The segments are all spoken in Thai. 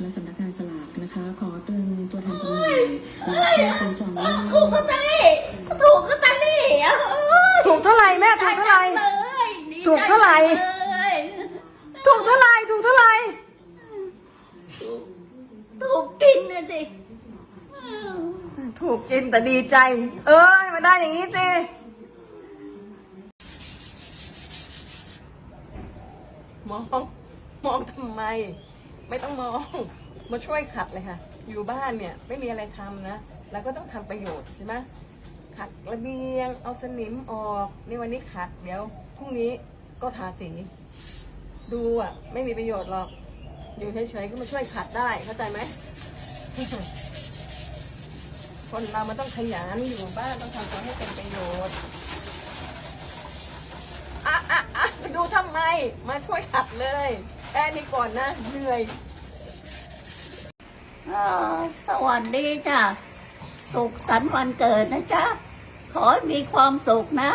และสำนักงานสลากนะคะ ขอเตือนตัวแทนจำหน่ายและผู้คนจองล่วงหถูกน้าก็ตาลี่ถูกก็ตาลี่เอ้ยถูกเท่าไหร่แม่ถูกเท่าไหร่เลยดีใจถูกเท่าไหร่เลยถูกเท่าไหร่ถูกเท่าไหร่ถูกกินนะสิถูกกินแต่ดีใจ เอ้ยมาได้อย่างนี้สิมองมองทำไม ไม่ต้องมอง มาช่วยขัดเลยค่ะ อยู่บ้านเนี่ยไม่มีอะไรทำนะเราก็ต้องทำประโยชน์ใช่ไหมขัดระเบียง เอาสนิมออกนี่วันนี้ขัด เดี๋ยวพรุ่งนี้ก็ทาสี ดูอะ ไม่มีประโยชน์หรอก อยู่เฉยๆก็มาช่วยขัดได้เข้าใจไหมคนเรามันต้องขยันอยู่บ้านต้องทำตัวให้เป็นประโยชน์อะอะอะดูทำไม มาช่วยขัดเลย แค่นี้ก่อนนะเหนื่อยเอ่อสวัสดีจ้ะ สุขสันต์วันเกิดนะจ๊ะ ขอให้มีความสุขนะ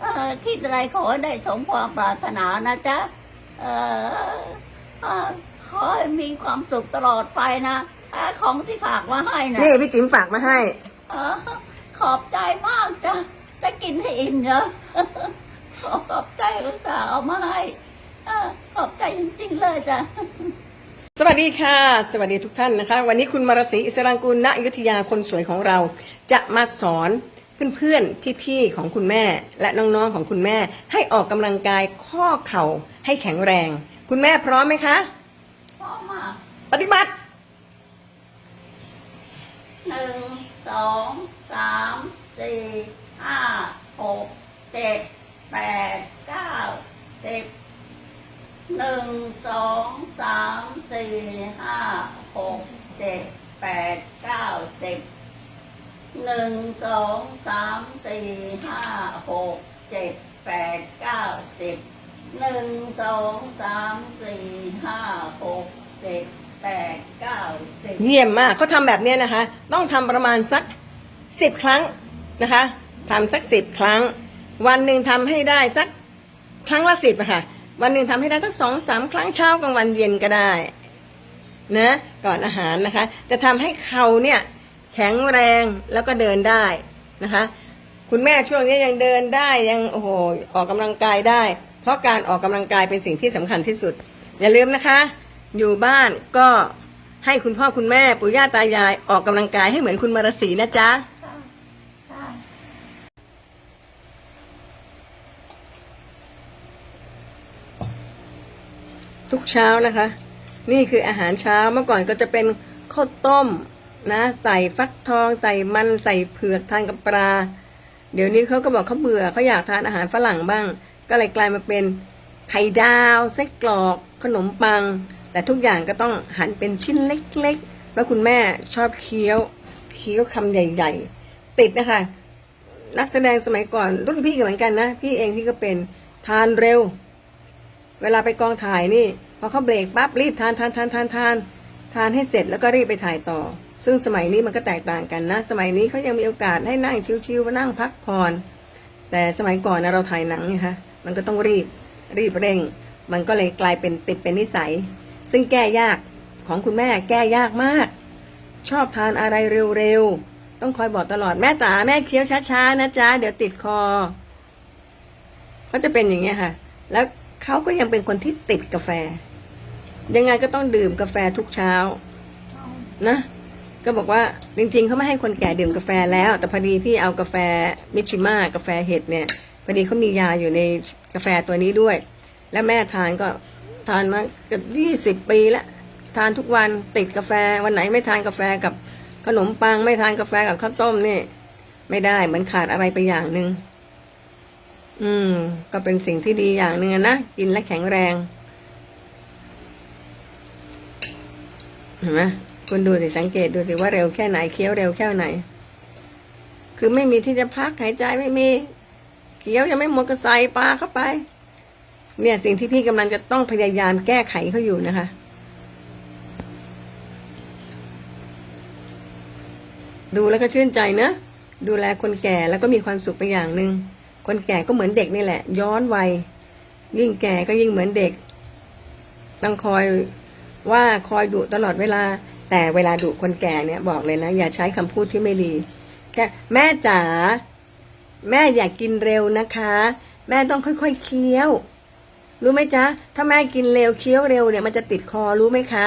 เอ่อคิดอะไรขอให้ได้สมความปรารถนานะจ๊ะเอ่อเอ่อขอให้มีความสุขตลอดไปนะอ่าของที่ฝากมาให้นะนี่พี่จิ๋มฝากมาให้เออขอบใจมากจ้ะจะกินให้อิ่มเนอะขอขอบใจลูกสาวเอามาให้เออ ขอบใจจริงๆเลยจ้ะ สวัสดีค่ะ สวัสดีทุกท่านนะคะ วันนี้คุณมารศรีอิสรังกุลณอยุธยาคนสวยของเรา จะมาสอนเพื่อนๆพี่ๆของคุณแม่ และน้องๆของคุณแม่ ให้ออกกำลังกายข้อเข่าให้แข็งแรง คุณแม่พร้อมไหมคะ พร้อมมากปฏิบัติหนึ่งสองสามสี่ห้าหกเจ็ดแปดเก้าสิบ หนึ่งสองสามสี่ห้าหกเจ็ดแปดเก้าสิบหนึ่งสองสามสี่ห้าหกเจ็ดแปดเก้าสิบหนึ่งสองสามสี่ห้าหกเจ็ดแปดเก้าสิบเยี่ยมมากเขาทำแบบเนี้ยนะคะ ต้องทำประมาณสักสิบครั้งนะคะทำสักสิบครั้ง วันหนึ่งทำให้ได้สักครั้งละสิบอะค่ะ วันหนึ่งทำให้ได้สักสองสามครั้งเช้ากลางวันเย็นก็ได้นะก่อนอาหารนะคะ จะทำให้เข่าเนี่ยแข็งแรงแล้วก็เดินได้นะคะ คุณแม่ช่วงนี้ยังเดินได้ยังโอ้โหออกกำลังกายได้ เพราะการออกกำลังกายเป็นสิ่งที่สำคัญที่สุด อย่าลืมนะคะ อยู่บ้านก็ให้คุณพ่อคุณแม่ปู่ย่าตายายออกกำลังกายให้เหมือนคุณมารสีนะจ๊ะ ทุกเช้านะคะ นี่คืออาหารเช้าเมื่อก่อนก็จะเป็นข้าวต้มนะใส่ฟักทอง ใส่มันใส่เผือกทานกับปลา เดี๋ยวนี้เขาก็บอกเขาเบื่อเขาอยากทานอาหารฝรั่งบ้าง ก็เลยกลายมาเป็นไข่ดาวไส้กรอก ขนมปัง แต่ทุกอย่างก็ต้องหั่นเป็นชิ้นเล็กๆแล้วคุณแม่ชอบเคี้ยวเคี้ยวคำใหญ่ ๆ ติดนะคะนักแสดงสมัยก่อนรุ่นพี่ก็เหมือนกันนะ พี่เองพี่ก็เป็นทานเร็ว เวลาไปกองถ่ายนี่พอเขาเบรกปั๊บรีบทานทานทานทานทานทานให้เสร็จแล้วก็รีบไปถ่ายต่อ ซึ่งสมัยนี้มันก็แตกต่างกันนะ สมัยนี้เขายังมีโอกาสให้นั่งชิวๆนั่งพักผ่อนแต่สมัยก่อนนะเราถ่ายหนังไงคะมันก็ต้องรีบรีบเร่ง มันก็เลยกลายเป็นติดเป็นนิสัย ซึ่งแก้ยากของคุณแม่แก้ยากมาก ชอบทานอะไรเร็วๆ ต้องคอยบอกตลอดแม่จ๋าแม่เคี้ยวช้าๆนะจ๊ะเดี๋ยวติดคอ ก็จะเป็นอย่างเงี้ยค่ะ แล้ว เขาก็ยังเป็นคนที่ติดกาแฟ ยังไงก็ต้องดื่มกาแฟทุกเช้า นะ ก็บอกว่าจริง ๆเขาไม่ให้คนแก่ดื่มกาแฟแล้ว แต่พอดีพี่เอากาแฟมิชิมากาแฟเห็ดเนี่ยพอดีเขามียาอยู่ในกาแฟตัวนี้ด้วย แล้วแม่ทานก็ทานมาเกือบยี่สิบปีแล้วทานทุกวันติดกาแฟวันไหนไม่ทานกาแฟกับขนมปังไม่ทานกาแฟกับข้าวต้มนี่ ไม่ได้เหมือนขาดอะไรไปอย่างหนึ่ง อืม ก็เป็นสิ่งที่ดีอย่างหนึ่งนะ กินและแข็งแรง เห็นไหมคุณดูสิ สังเกตดูสิว่าเร็วแค่ไหน เคี้ยวเร็วแค่ไหน คือไม่มีที่จะพักหายใจไม่มี เคี้ยวยังไม่หมดก็ใส่ปลาเข้าไป เนี่ย สิ่งที่พี่กำลังจะต้องพยายามแก้ไขเขาอยู่นะคะดูแล้วก็ชื่นใจนะ ดูแลคนแก่แล้วก็มีความสุขไปอย่างหนึ่ง คนแก่ก็เหมือนเด็กนี่แหละ ย้อนวัยยิ่งแก่ก็ยิ่งเหมือนเด็ก ต้องคอยว่าคอยดุตลอดเวลา แต่เวลาดุคนแก่เนี่ยบอกเลยนะ อย่าใช้คำพูดที่ไม่ดีแค่แม่จ๋าแม่อยากกินเร็วนะคะ แม่ต้องค่อยๆเคี้ยว รู้ไหมจ๊ะ ถ้าแม่กินเร็วเคี้ยวเร็วเนี่ยมันจะติดคอรู้ไหมคะ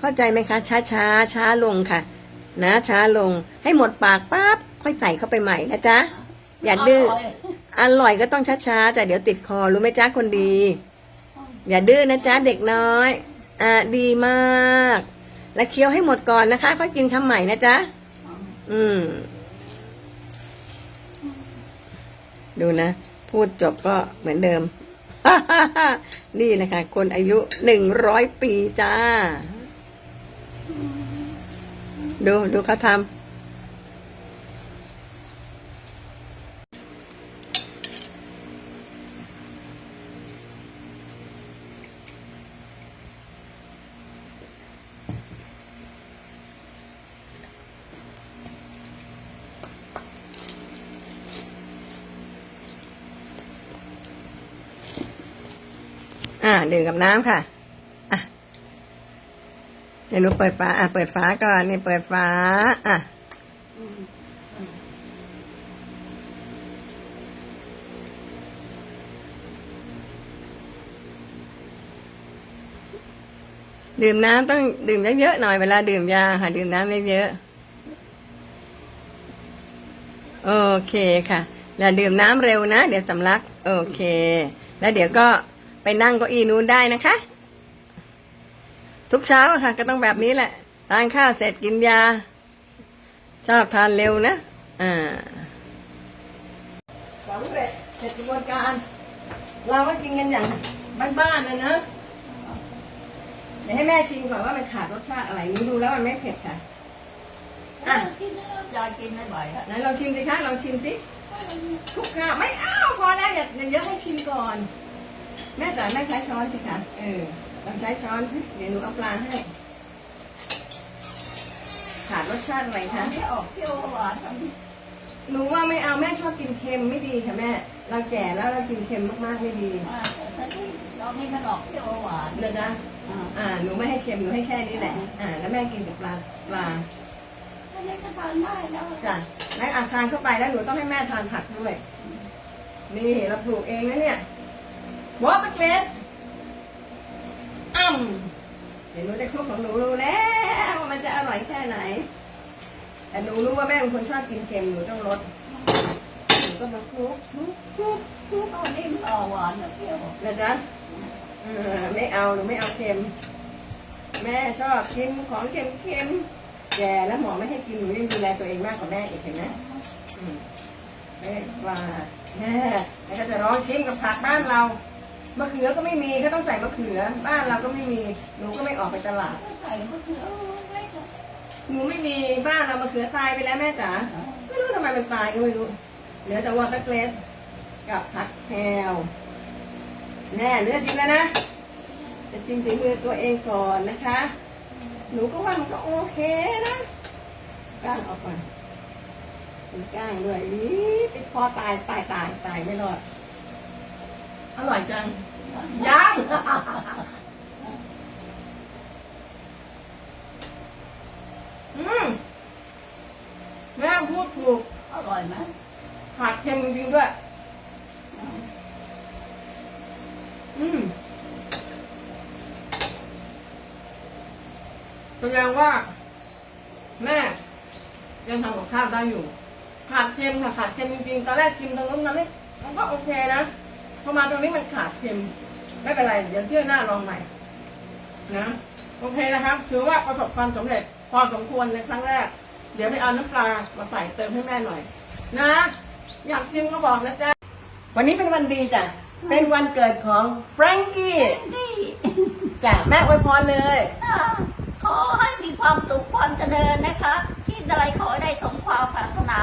เข้าใจไหมคะ ช้าช้าช้าลงค่ะ นะช้าลงให้หมดปากปั๊บค่อยใส่เข้าไปใหม่นะจ๊ะ อย่าดื้อ อร่อยก็ต้องช้าๆแต่เดี๋ยวติดคอรู้ไหมจ๊ะคนดี อย่าดื้อนะจ๊ะเด็กน้อย อะดีมาก แล้วเคี้ยวให้หมดก่อนนะคะ ค่อยกินคำใหม่นะจ๊ะอืม ดูนะ พูดจบก็เหมือนเดิม นี่นะคะคนอายุหนึ่งร้อยปีจ้า ดูดูเขาทำ อ่าดื่มกับน้ำค่ะ อะเดี๋ยวหนูเปิดฝาอะเปิดฝาก่อนนี่เปิดฝาอะดื่มน้ำต้องดื่มเยอะๆหน่อยเวลาดื่มยาค่ะ ดื่มน้ำเยอะๆโอเคค่ะ แล้วดื่มน้ำเร็วนะ เดี๋ยวสำลัก โอเค แล้วเดี๋ยวก็ ไปนั่งเก้าอี้นู้นได้นะคะ ทุกเช้าอะค่ะ ก็ต้องแบบนี้แหละทานข้าวเสร็จกินยา ชอบทานเร็วนะอ่าสำเร็จเสร็จกระบวนการ เราก็กินกันอย่างบ้านๆนะเนอะเดี๋ยวให้แม่ชิมก่อนว่ามันขาดรสชาติอะไรนี่ดูแล้วมันไม่เผ็ดค่ะอะกินแล้วยายกินไม่ไหวอะไหนลองชิมสิคะลองชิมสิทุกข้าวไม่อ้าวพอแล้วอย่าอย่าเยอะให้ชิมก่อน แม่แต่แม่ใช้ช้อนสิคะเออลองใช้ช้อนเดี๋ยวหนูเอาปลาให้ขาดรสชาติอะไรอัคะนนี้ออกเปรี้ยวหวานอันนี้หนูว่าไม่เอาแม่ชอบกินเค็มไม่ดีค่ะแม่ เราแก่แล้วเรากินเค็มมากๆไม่ดีอ่าแต่ที่เรานี่มันออกเปรี้ยวหวานเดี๋ยวนะอ่าอ่าหนูไม่ให้เค็มหนูให้แค่นี้แหละ อ่า แล้วแม่กินกับปลาปลาอันนี้ก็ทานได้แล้วจ้ะแล้วอาทานเข้าไปแล้วหนูต้องให้แม่ทานผักด้วยนี่เราปลูกเองนะเนี่ย วอปเกรสอ้ำเดี๋ยวหนูจะคลุกของหนูรู้แล้วว่ามันจะอร่อยแค่ไหน แต่หนูรู้ว่าแม่เป็นคนชอบกินเค็มหนูต้องลดหนูก็มาคลุกคลุกคลุกคลุกอันนี้มันออกหวานกับเปรี้ยวนะจ๊ะเออไม่เอาหนูไม่เอาเค็ม แม่ชอบกินของเค็มๆแก่แล้วหมอไม่ให้กินหนูยังดูแลตัวเองมากกว่าแม่อีกเห็นไหมอืมเอ๊ะว่าแม่แล้วก็จะร้องชิมกับผักบ้านเรา มะเขือก็ไม่มีก็ต้องใส่มะเขือ บ้านเราก็ไม่มีหนูก็ไม่ออกไปตลาดใส่มะเขือหนูไม่มีบ้านเรามะเขือตายไปแล้วแม่จ๋าไม่รู้ทำไมมันตายก็ไม่รู้เหลือแต่วอเตอร์เกรสกับผักแคลแน่เนื้อชิมแล้วนะจะชิมฝีมือตัวเองก่อนนะคะ หนูก็ว่ามันก็โอเคนะก้างออกก่อนก้างด้วยอีติดคอตายตายตายตายไม่รอด อร่อยจัง ยัง อืม แม่พูดถูก อร่อยไหมผัดเค็มจริงๆด้วย อืมแสดงว่า แม่ยังทำกับข้าวได้อยู่ขาดเค็มค่ะขาดเค็มจริงๆตอนแรกชิมตรงนู้นนะไม่มันก็โอเคนะ พอมาตรงนี้มันขาดเค็มไม่เป็นไร เดี๋ยวเที่ยวหน้าลองใหม่ นะโอเคนะครับ ถือว่าประสบความสำเร็จพอสมควรในครั้งแรก เดี๋ยวไปเอาน้ำปลามาใส่เติมให้แม่หน่อย นะ อยากชิมก็บอกนะจ๊ะวันนี้เป็นวันดีจ้ะเป็นวันเกิดของแฟรงกี้จ้ะแม่อวยพรเลยขอให้มีความสุขความเจริญนะคะคิดอะไรขอได้สมความปรารถนา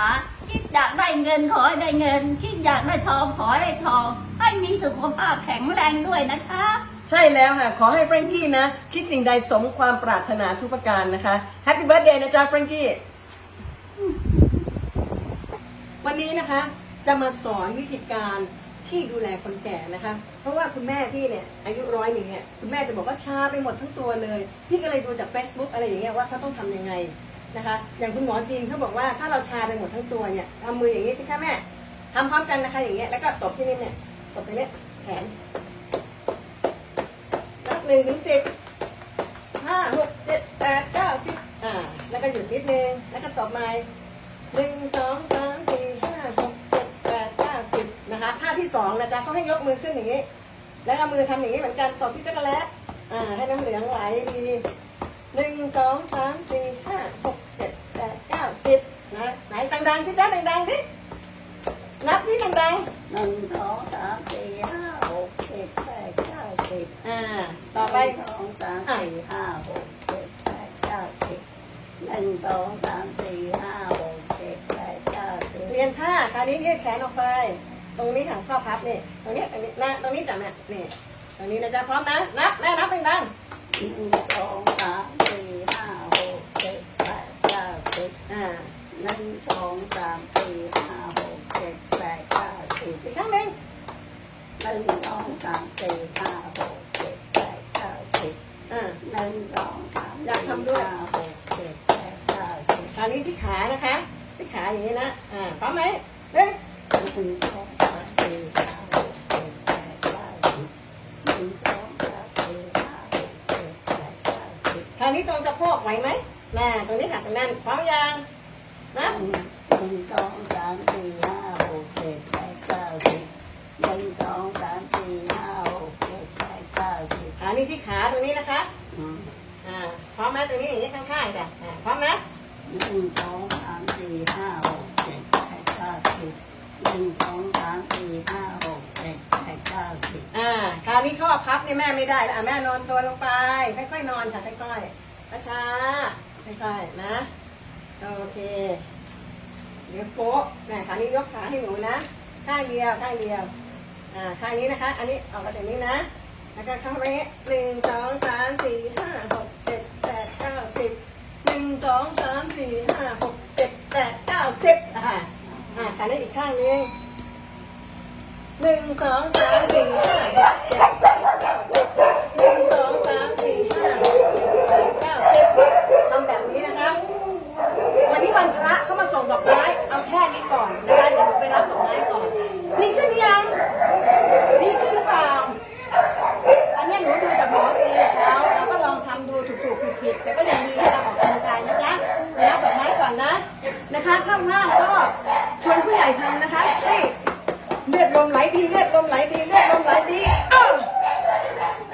อยากได้เงินขอให้ได้เงิน คิดอยากได้ทองขอให้ได้ทอง ให้มีสุขภาพแข็งแรงด้วยนะคะ ใช่แล้วค่ะ ขอให้แฟรงกี้นะ คิดสิ่งใดสมความปรารถนาทุกประการนะคะแฮปปี้เบิร์ดเดย์นะจ๊ะแฟรงกี้ วันนี้นะคะ จะมาสอนวิธีการที่ดูแลคนแก่นะคะ เพราะว่าคุณแม่พี่เนี่ยอายุร้อยหนึ่งเนี่ยคุณแม่จะบอกว่าชาไปหมดทั้งตัวเลย พี่ก็เลยดูจาก Facebook อะไรอย่างเงี้ยว่าเขาต้องทำยังไง นะคะ อย่างคุณหมอจีนเขาบอกว่าถ้าเราชาไปหมดทั้งตัวเนี่ยทำมืออย่างนี้สิคะแม่ทำพร้อมกันนะคะอย่างเงี้ยแล้วก็ตบที่นี่เนี่ยตบตรงเนี้ยแขนนับหนึ่งถึงสิบห้าหกเจ็ดแปดเก้าสิบอ่าแล้วก็หยุดนิดนึงแล้วก็ตบใหม่หนึ่งสองสามสี่ห้าหกเจ็ดแปดเก้าสิบนะคะท่าที่สองนะจ๊ะเขาให้ยกมือขึ้นอย่างนี้ แล้วก็มือทำอย่างนี้เหมือนกันตบที่จักรแล้อ่าให้น้ำเหลืองไหลดีหนึ่งสองสามสี่ห้า ดังๆสิจ๊ะดังๆสินับที่ดังหนึ่งสองสามสี่ห้าหกเจ็ดแปดเก้าสิบๆอ่าต่อไปหนึ่งสองสามสี่ห้าหกเจ็ดแปดเก้าสิบหนึ่งสองสามสี่ห้าหกเจ็ดแปดเก้าสิบเรียนท่าคราวนี้ยืดแขนออกไป ตรงนี้ถังข้อพับนี่ตรงนี้ตรงนี้นะตรงนี้จับแม่นี่ตรงนี้นะจ๊ะพร้อมนะนับแม่นับดังหนึ่งสองสามสี่ห้าหกเจ็ดแปดเก้าสิบ ๆอ่า หนึ่งสองสามสี่ห้าหกเจ็ดแปดเก้าสิบอีกครั้งหนึ่งหนึ่งสองสามสี่ห้าหกเจ็ดแปดเก้าสิบอ่า หนึ่งสองสามอยากทำด้วยห้าหกเจ็ดแปดเก้าสิบคราวนี้ที่ขานะคะ ที่ขาอย่างนี้นะ อ่าพร้อมไหมเฮ้ยหนึ่งสองสามสี่ห้าหกเจ็ดแปดเก้าสิบหนึ่งสองสามสี่ห้าหกเจ็ดแปดเก้าสิบคราวนี้ตรงสะโพกไหวไหมน่าตรงนี้ค่ะตรงนั้นพร้อมยัง นะหนึ่งสองสามสี่ห้าหกเจ็ดแปดเก้าสิบหนึ่งสองสามสี่ห้าหกเจ็ดแปดเก้าสิบขานี้ที่ขาตรงนี้นะคะอืมอ่าพร้อมไหมตรงนี้อย่างนี้ข้างๆจ้ะอ่าพร้อมนะหนึ่งสองสามสี่ห้าหกเจ็ดแปดเก้าสิบหนึ่งสองสามสี่ห้าหกเจ็ดแปดเก้าสิบอ่าคราวนี้ข้อพับเนี่ยแม่ไม่ได้แล้วอะแม่นอนตัวลงไปค่อยๆนอนค่ะค่อยๆช้าๆค่อยๆนะ โอเค เดี๋ยวโป๊ะนะครานี้ยกขาให้หนูนะ ข้างเดียว ข้างเดียว อ่า ข้างนี้นะคะ อันนี้ออกมาจากนี้นะ แล้วก็เข้าไปงี้หนึ่งสองสามสี่ห้าหกเจ็ดแปดเก้าสิบหนึ่งสองสามสี่ห้าหกเจ็ดแปดเก้าสิบอ่าอ่าขานี้อีกข้างนึงหนึ่งสองสามสี่ห้าหกเจ็ดแปดเก้าสิบ